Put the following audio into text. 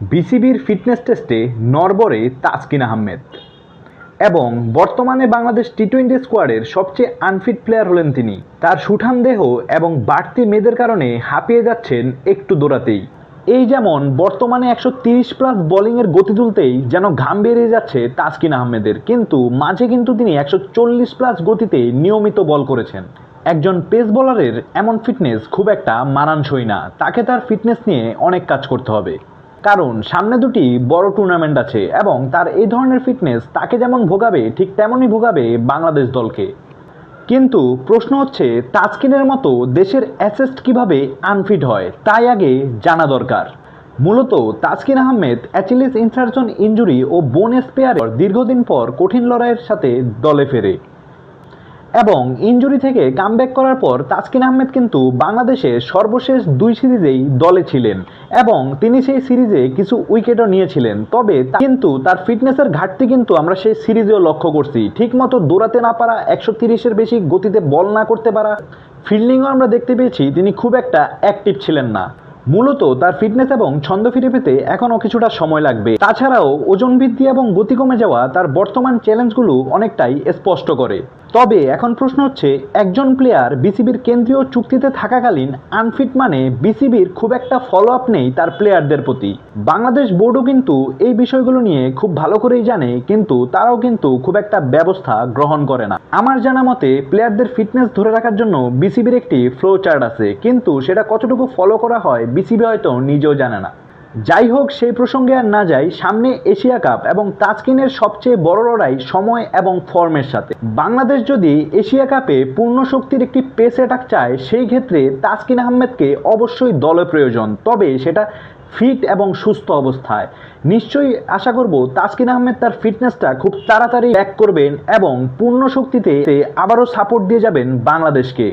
বিসিবির ফিটনেস টেস্টে নরবরে তাসকিন আহমেদ। এবং বর্তমানে বাংলাদেশ টি টোয়েন্টি স্কোয়াডের সবচেয়ে আনফিট প্লেয়ার হলেন তিনি। তার সুঠাম দেহ এবং বাড়তি মেদের কারণে হাঁপিয়ে যাচ্ছেন একটু দৌড়াতেই। এই যেমন বর্তমানে একশো তিরিশ প্লাস বোলিংয়ের গতি তুলতেই যেন ঘাম বেরিয়ে যাচ্ছে তাসকিন আহমেদের, কিন্তু মাঝে কিন্তু তিনি একশো চল্লিশ প্লাস গতিতে নিয়মিত বল করেছেন। একজন পেস বোলারের এমন ফিটনেস খুব একটা মানানসই না, তাকে তার ফিটনেস নিয়ে অনেক কাজ করতে হবে। কারণ সামনে দুটি বড় টুর্নামেন্ট আছে এবং তার এই ধরনের ফিটনেস তাকে যেমন ভোগাবে, ঠিক তেমনই ভোগাবে বাংলাদেশ দলকে। কিন্তু প্রশ্ন হচ্ছে তাসকিনের মতো দেশের অ্যাসেস্ট কীভাবে আনফিট হয়, তাই আগে জানা দরকার। মূলত Taskin Ahmed Achilles insertion injury ও বোন স্পেয়ারের দীর্ঘদিন পর কঠিন লড়াইয়ের সাথে দলে ফেরে। এবং ইনজুরি থেকে কামব্যাক করার পর তাসকিন আহমেদ কিন্তু বাংলাদেশের সর্বশেষ দুই সিরিজেই দলে ছিলেন এবং তিনি সেই সিরিজে কিছু উইকেটও নিয়েছিলেন। তবে কিন্তু তার ফিটনেসের ঘাটতি কিন্তু আমরা সেই সিরিজেও লক্ষ্য করছি। ঠিকমতো দৌড়াতে না পারা, একশো তিরিশের বেশি গতিতে বল না করতে পারা ফিল্ডিংও আমরা দেখতে পেয়েছি তিনি খুব একটা অ্যাক্টিভ ছিলেন না। মূলত তার ফিটনেস এবং ছন্দ ফিরে পেতে এখনও কিছুটা সময় লাগবে। তাছাড়াও ওজন বৃদ্ধি এবং গতি কমে যাওয়া তার বর্তমান চ্যালেঞ্জগুলো অনেকটাই স্পষ্ট করে। তবে এখন প্রশ্ন হচ্ছে, একজন প্লেয়ার বিসিবির কেন্দ্রীয় চুক্তিতে থাকাকালীন আনফিট মানে বিসিবির খুব একটা ফলো আপ নেই তার প্লেয়ারদের প্রতি। বাংলাদেশ বোর্ডও কিন্তু এই বিষয়গুলো নিয়ে খুব ভালো করেই জানে, কিন্তু তারাও কিন্তু খুব একটা ব্যবস্থা গ্রহণ করে না। আমার জানা মতে প্লেয়ারদের ফিটনেস ধরে রাখার জন্য বিসিবির একটি ফ্লো চার্ট আছে, কিন্তু সেটা কতটুকু ফলো করা হয় বিসিবি হয়তো নিজেও জানে না। যাই হোক, সেই প্রসঙ্গে আর না যাই, সামনে এশিয়া কাপ এবং তাজকিনের সবচেয়ে বড় লড়াই সময় এবং ফর্মের সাথে। বাংলাদেশ যদি এশিয়া কাপে পূর্ণ শক্তির একটি পেস অ্যাটাক চায়, সেই ক্ষেত্রে তাজকিন আহমেদকে অবশ্যই দলে প্রয়োজন। তবে সেটা ফিট এবং সুস্থ অবস্থায়। নিশ্চয়ই আশা করব তাসকিন আহমেদ তার ফিটনেসটা খুব তাড়াতাড়ি ব্যাক করবেন এবং পূর্ণ শক্তিতে আবারও সাপোর্ট দিয়ে যাবেন বাংলাদেশকে।